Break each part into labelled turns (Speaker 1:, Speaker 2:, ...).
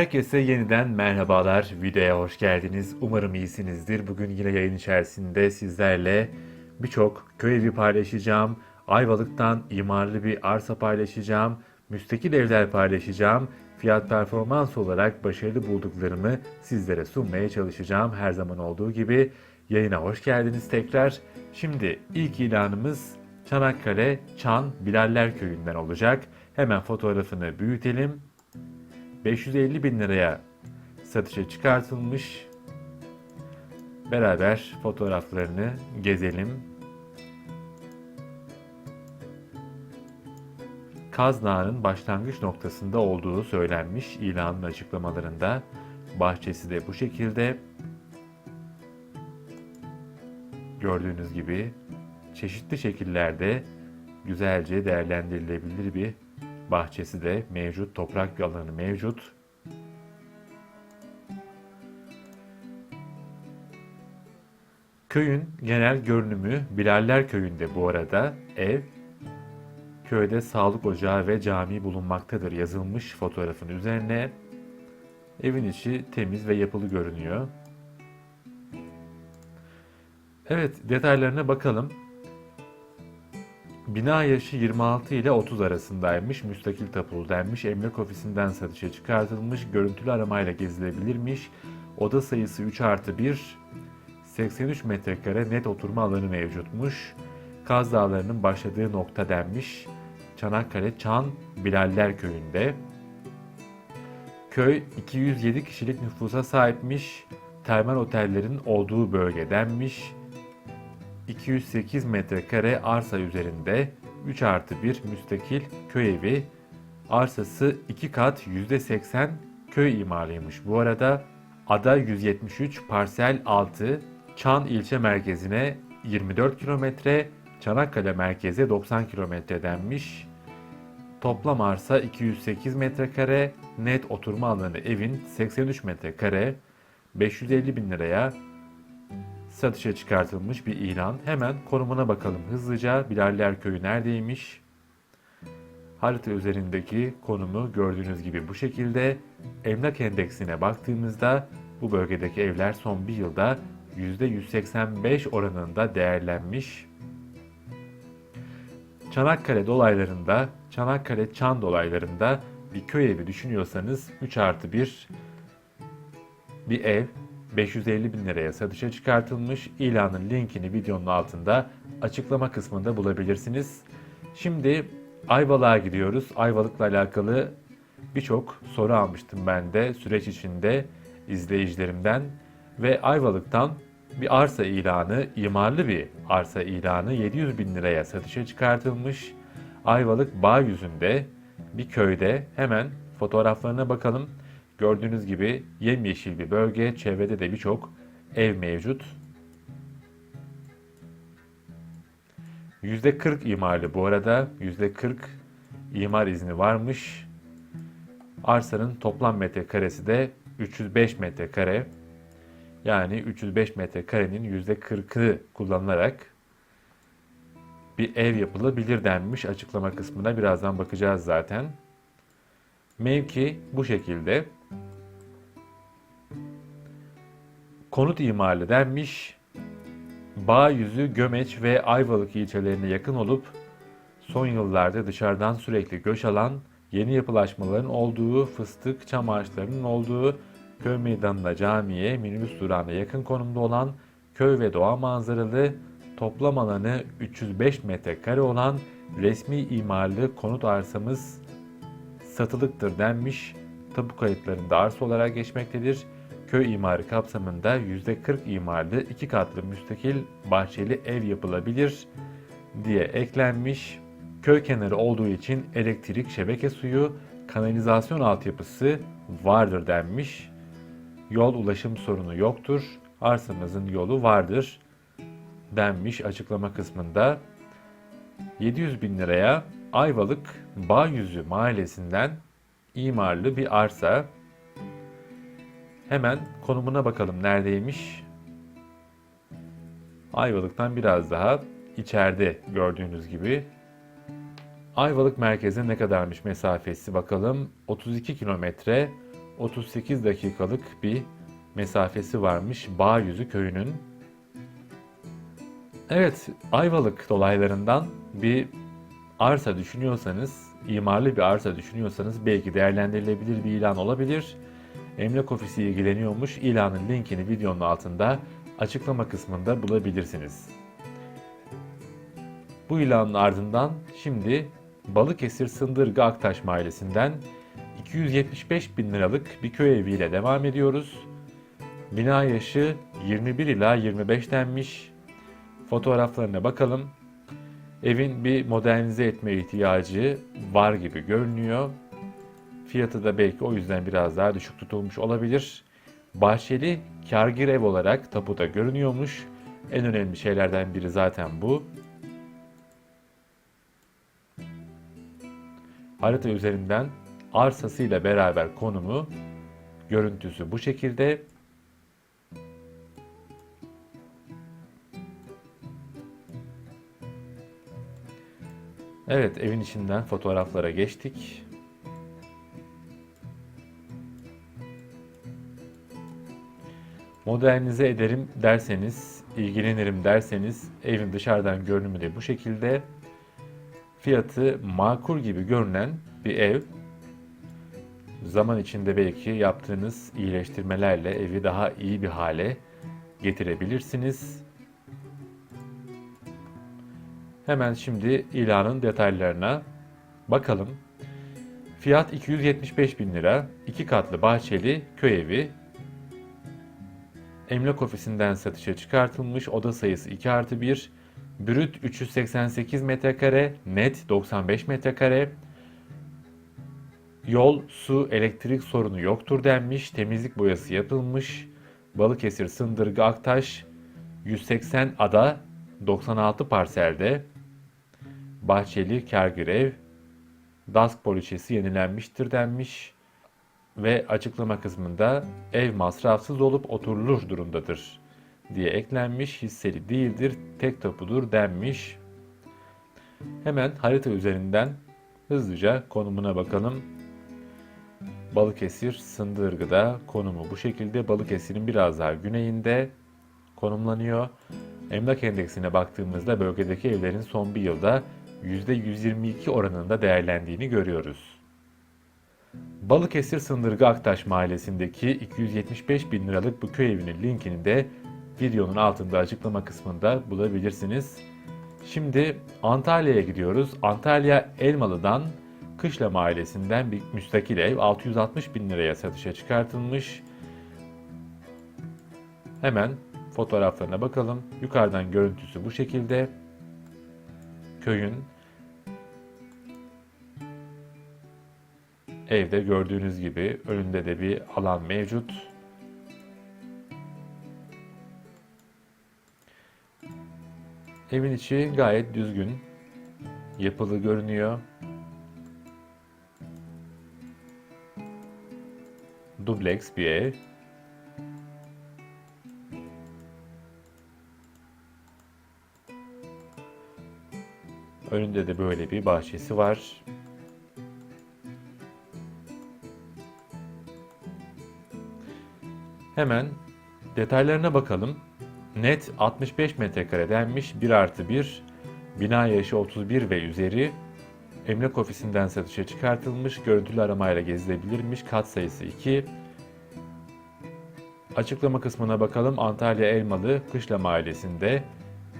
Speaker 1: Herkese yeniden merhabalar. Videoya hoş geldiniz. Umarım iyisinizdir. Bugün yine yayın içerisinde sizlerle birçok köy evi paylaşacağım. Ayvalık'tan imarlı bir arsa paylaşacağım. Müstakil evler paylaşacağım. Fiyat performans olarak başarılı bulduklarımı sizlere sunmaya çalışacağım. Her zaman olduğu gibi yayına hoş geldiniz tekrar. Şimdi ilk ilanımız Çanakkale Çan Bilaller Köyü'nden olacak. Hemen fotoğrafını büyütelim. 550 bin liraya satışa çıkartılmış. Beraber fotoğraflarını gezelim. Kaz Dağı'nın başlangıç noktasında olduğu söylenmiş ilanın açıklamalarında. Bahçesi de bu şekilde. Gördüğünüz gibi çeşitli şekillerde güzelce değerlendirilebilir bir bahçesi de mevcut, toprak alanı mevcut. Köyün genel görünümü Bilaller Köyü'nde bu arada ev, köyde sağlık ocağı ve cami bulunmaktadır yazılmış fotoğrafın üzerine. Evin içi temiz ve yapılı görünüyor. Evet detaylarına bakalım. Bina yaşı 26 ile 30 arasındaymış, müstakil tapulu denmiş, emlak ofisinden satışa çıkartılmış, görüntülü aramayla gezilebilirmiş, oda sayısı 3 artı 1, 83 metrekare net oturma alanı mevcutmuş, Kaz Dağları'nın başladığı nokta denmiş, Çanakkale Çan Bilaller Köyü'nde. Köy 207 kişilik nüfusa sahipmiş, termal otellerin olduğu bölge denmiş, 208 metrekare arsa üzerinde 3 artı 1 müstakil köy evi. Arsası 2 kat %80 köy imarlıymış. Bu arada ada 173 parsel 6 Çan ilçe merkezine 24 kilometre, Çanakkale merkeze 90 kilometre denmiş. Toplam arsa 208 metrekare, net oturma alanı evin 83 metrekare, 550 bin liraya satışa çıkartılmış bir ilan. Hemen konumuna bakalım hızlıca. Bilaller Köyü neredeymiş? Harita üzerindeki konumu gördüğünüz gibi bu şekilde. Emlak endeksine baktığımızda bu bölgedeki evler son bir yılda %185 oranında değerlenmiş. Çanakkale dolaylarında, Çanakkale Çan dolaylarında bir köy evi düşünüyorsanız 3 artı 1 bir ev 550 bin liraya satışa çıkartılmış. İlanın linkini videonun altında açıklama kısmında bulabilirsiniz. Şimdi Ayvalık'a gidiyoruz. Ayvalık'la alakalı birçok soru almıştım ben de süreç içinde izleyicilerimden. Ve Ayvalık'tan bir arsa ilanı, imarlı bir arsa ilanı 700 bin liraya satışa çıkartılmış. Ayvalık bağ yüzünde bir köyde hemen fotoğraflarına bakalım. Gördüğünüz gibi yemyeşil bir bölge, çevrede de birçok ev mevcut. %40 imarlı bu arada, %40 imar izni varmış. Arsanın toplam metrekaresi de 305 metrekare. Yani 305 metrekarenin %40'ı kullanılarak bir ev yapılabilir denmiş açıklama kısmına birazdan bakacağız zaten. Mevki bu şekilde. Konut imarlı denmiş. Bağ yüzü Gömeç ve Ayvalık ilçelerine yakın olup son yıllarda dışarıdan sürekli göç alan, yeni yapılaşmaların olduğu, fıstık, çam ağaçlarının olduğu, köy meydanına camiye, minibüs durağına yakın konumda olan, köy ve doğa manzaralı, toplam alanı 305 metrekare olan resmi imarlı konut arsamız satılıktır denmiş. Tapu kayıtlarında arsa olarak geçmektedir köy imarı kapsamında %40 imarlı iki katlı müstakil bahçeli ev yapılabilir diye eklenmiş. Köy kenarı olduğu için elektrik, şebeke suyu, kanalizasyon altyapısı vardır denmiş. Yol ulaşım sorunu yoktur. Arsamızın yolu vardır denmiş açıklama kısmında. 700 bin liraya Ayvalık Bağyüzü mahallesinden imarlı bir arsa Hemen konumuna bakalım neredeymiş. Ayvalık'tan biraz daha içeride gördüğünüz gibi. Ayvalık merkeze ne kadarmış mesafesi bakalım. 32 kilometre 38 dakikalık bir mesafesi varmış Bağyüzü köyünün. Evet, Ayvalık dolaylarından bir arsa düşünüyorsanız, imarlı bir arsa düşünüyorsanız belki değerlendirilebilir bir ilan olabilir. Emlak ofisi ilgileniyormuş. İlanın linkini videonun altında açıklama kısmında bulabilirsiniz. Bu ilanın ardından şimdi Balıkesir Sındırgı Aktaş Mahallesi'nden 275 bin liralık bir köy eviyle devam ediyoruz. Bina yaşı 21 ila 25 denmiş. Fotoğraflarına bakalım. Evin bir modernize etme ihtiyacı var gibi görünüyor. Fiyatı da belki o yüzden biraz daha düşük tutulmuş olabilir. Bahçeli kargir ev olarak tapuda görünüyormuş. En önemli şeylerden biri zaten bu. Harita üzerinden arsasıyla beraber konumu, görüntüsü bu şekilde. Evet, evin içinden fotoğraflara geçtik. Modernize ederim derseniz, ilgilenirim derseniz evin dışarıdan görünümü de bu şekilde. Fiyatı makul gibi görünen bir ev. Zaman içinde belki yaptığınız iyileştirmelerle evi daha iyi bir hale getirebilirsiniz. Hemen şimdi ilanın detaylarına bakalım. Fiyat 275 bin lira. 2 katlı bahçeli köy evi. Emlak ofisinden satışa çıkartılmış oda sayısı 2 artı 1. Brüt 388 metrekare, net 95 metrekare. Yol, su, elektrik sorunu yoktur denmiş. Temizlik boyası yapılmış. Balıkesir, Sındırgı, Aktaş 180 ada 96 parselde. Bahçeli, Kergir ev. DASK poliçesi yenilenmiştir denmiş. Ve açıklama kısmında ev masrafsız olup oturulur durumdadır diye eklenmiş. Hisseli değildir, tek tapudur denmiş. Hemen harita üzerinden hızlıca konumuna bakalım. Balıkesir Sındırgı'da konumu bu şekilde. Balıkesir'in biraz daha güneyinde konumlanıyor. Emlak endeksine baktığımızda bölgedeki evlerin son bir yılda %122 oranında değerlendiğini görüyoruz. Balıkesir Sındırgı Aktaş mahallesindeki 275 bin liralık bu köy evinin linkini de videonun altında açıklama kısmında bulabilirsiniz. Şimdi Antalya'ya gidiyoruz. Antalya Elmalı'dan Kışla Mahallesi'nden bir müstakil ev 660 bin liraya satışa çıkartılmış. Hemen fotoğraflarına bakalım. Yukarıdan görüntüsü bu şekilde. Köyün evde gördüğünüz gibi önünde de bir alan mevcut. Evin içi gayet düzgün, yapılı görünüyor. Dubleks bir ev. Önünde de böyle bir bahçesi var. Hemen detaylarına bakalım. Net 65 metrekare denmiş 1 artı 1. Bina yaşı 31 ve üzeri. Emlak ofisinden satışa çıkartılmış. Görüntülü aramayla gezilebilirmiş. Kat sayısı 2. Açıklama kısmına bakalım. Antalya Elmalı Kışla Mahallesi'nde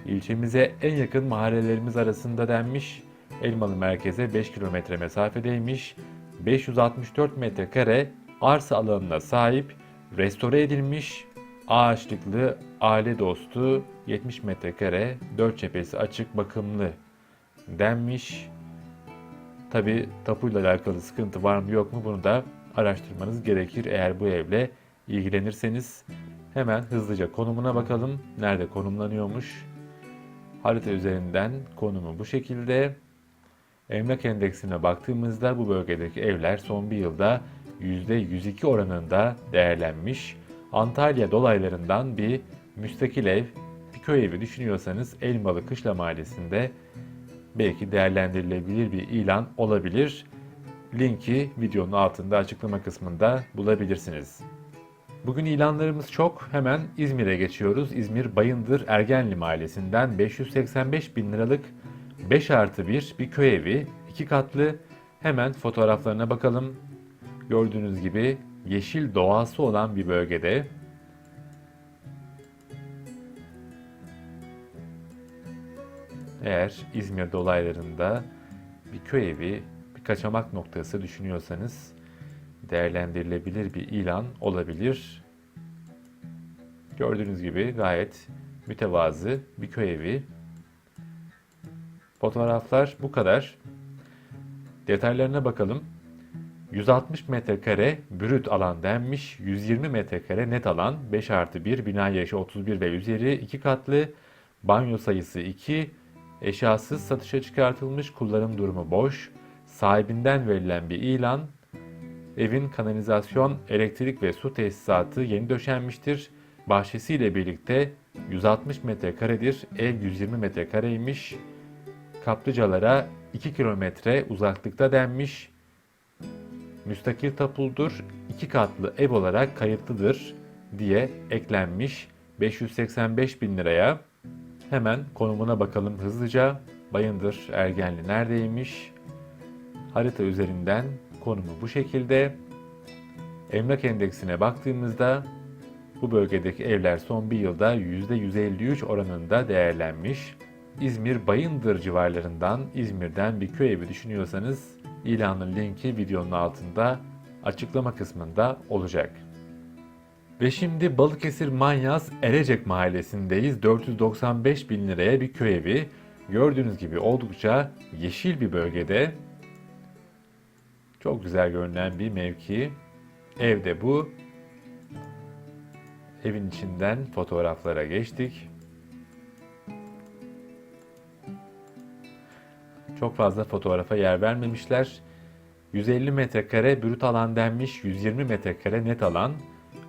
Speaker 1: ilçemize en yakın mahallelerimiz arasında denmiş. Elmalı merkeze 5 kilometre mesafedeymiş. 564 metrekare arsa alanına sahip, restore edilmiş, ağaçlıklı, aile dostu, 70 metrekare, 4 cephesi açık, bakımlı denmiş. Tabi tapuyla alakalı sıkıntı var mı yok mu bunu da araştırmanız gerekir eğer bu evle ilgilenirseniz. Hemen hızlıca konumuna bakalım. Nerede konumlanıyormuş? Harita üzerinden konumu bu şekilde. Emlak endeksine baktığımızda bu bölgedeki evler son bir yılda %102 oranında değerlenmiş. Antalya dolaylarından bir müstakil ev, bir köy evi düşünüyorsanız Elmalı Kışla Mahallesi'nde belki değerlendirilebilir bir ilan olabilir. Linki videonun altında açıklama kısmında bulabilirsiniz. Bugün ilanlarımız çok. Hemen İzmir'e geçiyoruz. İzmir Bayındır Ergenli Mahallesi'nden 585 bin liralık 5 artı 1 bir köy evi, 2 katlı. Hemen fotoğraflarına bakalım. Gördüğünüz gibi yeşil doğası olan bir bölgede. Eğer İzmir dolaylarında bir köy evi, bir kaçamak noktası düşünüyorsanız değerlendirilebilir bir ilan olabilir. Gördüğünüz gibi gayet mütevazı bir köy evi. Fotoğraflar bu kadar. Detaylarına bakalım. 160 metrekare brüt alan denmiş, 120 metrekare net alan, 5 artı 1, bina yaşı 31 ve üzeri, 2 katlı, banyo sayısı 2, eşyasız satışa çıkartılmış, kullanım durumu boş, sahibinden verilen bir ilan, evin kanalizasyon, elektrik ve su tesisatı yeni döşenmiştir, bahçesiyle birlikte 160 metrekaredir, ev 120 metrekareymiş, kaplıcalara 2 kilometre uzaklıkta denmiş, müstakil tapuldur, iki katlı ev olarak kayıtlıdır diye eklenmiş 585 bin liraya. Hemen konumuna bakalım hızlıca. Bayındır Ergenli neredeymiş? Harita üzerinden konumu bu şekilde. Emlak endeksine baktığımızda bu bölgedeki evler son bir yılda %153 oranında değerlenmiş. İzmir Bayındır civarlarından İzmir'den bir köy evi düşünüyorsanız ilanın linki videonun altında açıklama kısmında olacak. Ve şimdi Balıkesir Manyas Erecek mahallesindeyiz. 495 bin liraya bir köy evi. Gördüğünüz gibi oldukça yeşil bir bölgede. Çok güzel görünen bir mevki. Evde bu. Evin içinden fotoğraflara geçtik. Çok fazla fotoğrafa yer vermemişler. 150 metrekare brüt alan denmiş, 120 metrekare net alan.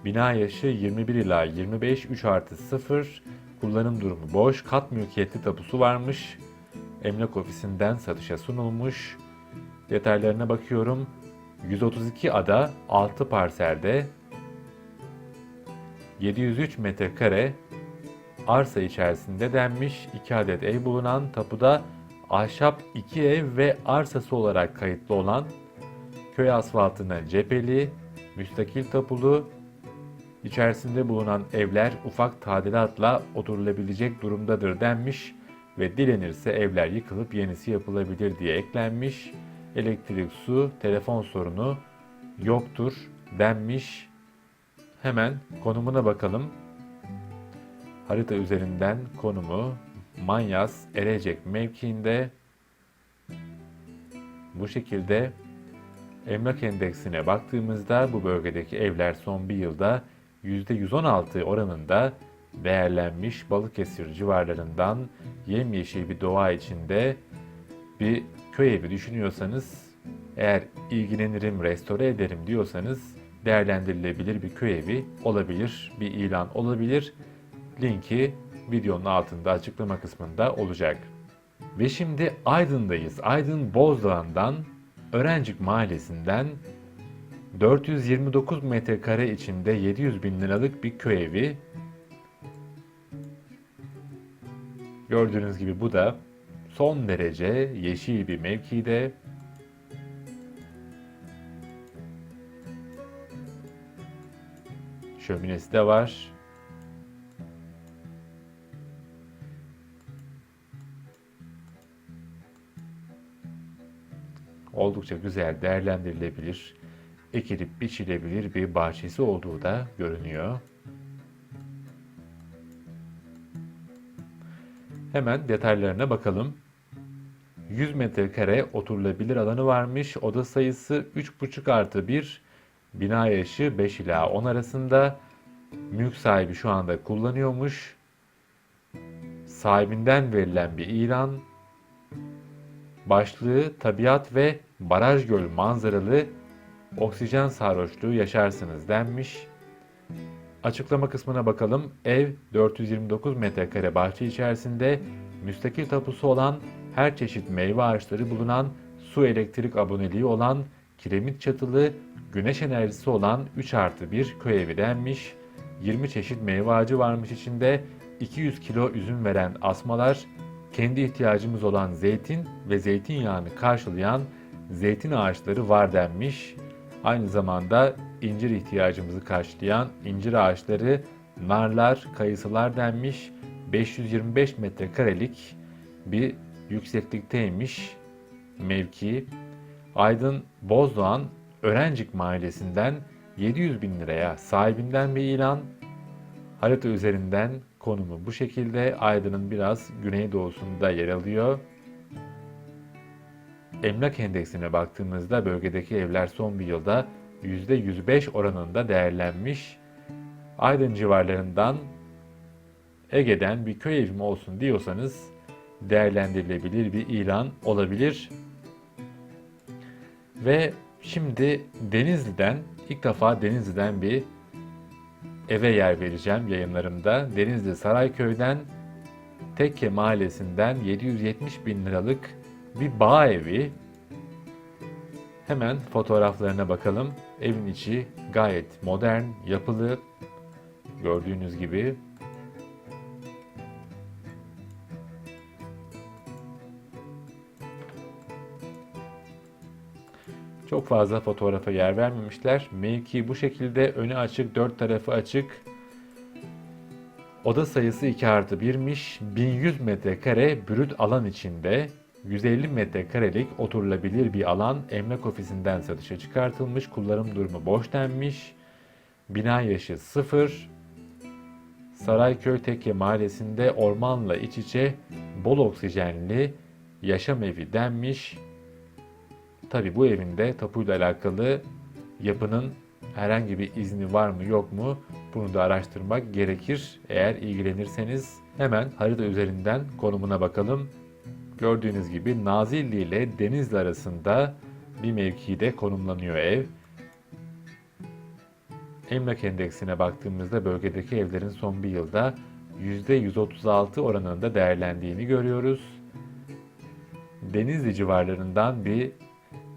Speaker 1: Bina yaşı 21 ila 25, 3 artı 0. Kullanım durumu boş, kat mülkiyetli tapusu varmış. Emlak ofisinden satışa sunulmuş. Detaylarına bakıyorum. 132 ada 6 parselde 703 metrekare arsa içerisinde denmiş 2 adet ev bulunan tapuda ahşap 2 ev ve arsası olarak kayıtlı olan köy asfaltına cepheli, müstakil tapulu, içerisinde bulunan evler ufak tadilatla oturulabilecek durumdadır denmiş ve dilenirse evler yıkılıp yenisi yapılabilir diye eklenmiş. Elektrik, su, telefon sorunu yoktur denmiş. Hemen konumuna bakalım. Harita üzerinden konumu Manyas Erecek mevkiinde bu şekilde emlak endeksine baktığımızda bu bölgedeki evler son bir yılda %116 oranında değerlenmiş Balıkesir civarlarından yemyeşil bir doğa içinde bir köy evi düşünüyorsanız eğer ilgilenirim, restore ederim diyorsanız değerlendirilebilir bir köy evi olabilir, bir ilan olabilir. Linki videonun altında açıklama kısmında olacak. Ve şimdi Aydın'dayız. Aydın Bozdağ'ından Örencik Mahallesi'nden 429 metrekare içinde 700 bin liralık bir köy evi. Gördüğünüz gibi bu da son derece yeşil bir mevkide. Şöminesi de var. Oldukça güzel değerlendirilebilir, ekilip biçilebilir bir bahçesi olduğu da görünüyor. Hemen detaylarına bakalım. 100 metrekare oturulabilir alanı varmış. Oda sayısı 3,5 artı 1. Bina yaşı 5 ila 10 arasında. Mülk sahibi şu anda kullanıyormuş. Sahibinden verilen bir ilan Başlığı tabiat ve baraj göl manzaralı oksijen sarhoşluğu yaşarsınız denmiş. Açıklama kısmına bakalım. Ev 429 metrekare bahçe içerisinde müstakil tapusu olan her çeşit meyve ağaçları bulunan su elektrik aboneliği olan kiremit çatılı, güneş enerjisi olan 3 artı 1 köy evi denmiş. 20 çeşit meyve ağacı varmış içinde. 200 kilo üzüm veren asmalar, kendi ihtiyacımız olan zeytin ve zeytinyağını karşılayan zeytin ağaçları var denmiş. Aynı zamanda incir ihtiyacımızı karşılayan incir ağaçları, narlar, kayısılar denmiş. 525 metrekarelik bir yükseklikteymiş mevki. Aydın Bozdoğan Örencik Mahallesi'nden 700 bin liraya sahibinden bir ilan. Harita üzerinden konumu bu şekilde Aydın'ın biraz güneydoğusunda yer alıyor. Emlak endeksine baktığımızda bölgedeki evler son bir yılda %105 oranında değerlenmiş. Aydın civarlarından Ege'den bir köy evi mi olsun diyorsanız değerlendirilebilir bir ilan olabilir. Ve şimdi Denizli'den ilk defa Denizli'den bir eve yer vereceğim yayınlarımda. Denizli Sarayköy'den Tekke Mahallesi'nden 770 bin liralık bir bağ evi. Hemen fotoğraflarına bakalım. Evin içi gayet modern, yapılı. Gördüğünüz gibi Çok fazla fotoğrafa yer vermemişler. Mevki bu şekilde önü açık, dört tarafı açık. Oda sayısı 2 artı 1'miş. 1100 metrekare brüt alan içinde 150 metrekarelik oturulabilir bir alan emlak ofisinden satışa çıkartılmış. Kullanım durumu boş denmiş. Bina yaşı 0. Sarayköy Tekke mahallesinde ormanla iç içe bol oksijenli yaşam evi denmiş. Tabi bu evinde tapuyla alakalı yapının herhangi bir izni var mı yok mu bunu da araştırmak gerekir. Eğer ilgilenirseniz hemen harita üzerinden konumuna bakalım. Gördüğünüz gibi Nazilli ile Denizli arasında bir mevkide konumlanıyor ev. Emlak endeksine baktığımızda bölgedeki evlerin son bir yılda %136 oranında değerlendiğini görüyoruz. Denizli civarlarından bir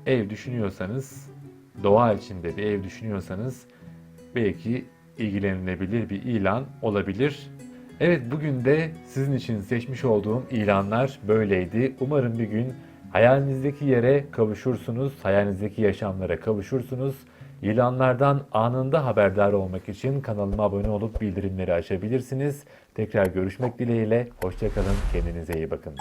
Speaker 1: ev düşünüyorsanız, doğa içinde bir ev düşünüyorsanız belki ilgilenilebilir bir ilan olabilir. Evet bugün de sizin için seçmiş olduğum ilanlar böyleydi. Umarım bir gün hayalinizdeki yere kavuşursunuz, hayalinizdeki yaşamlara kavuşursunuz. İlanlardan anında haberdar olmak için kanalıma abone olup bildirimleri açabilirsiniz. Tekrar görüşmek dileğiyle, hoşçakalın, kendinize iyi bakın.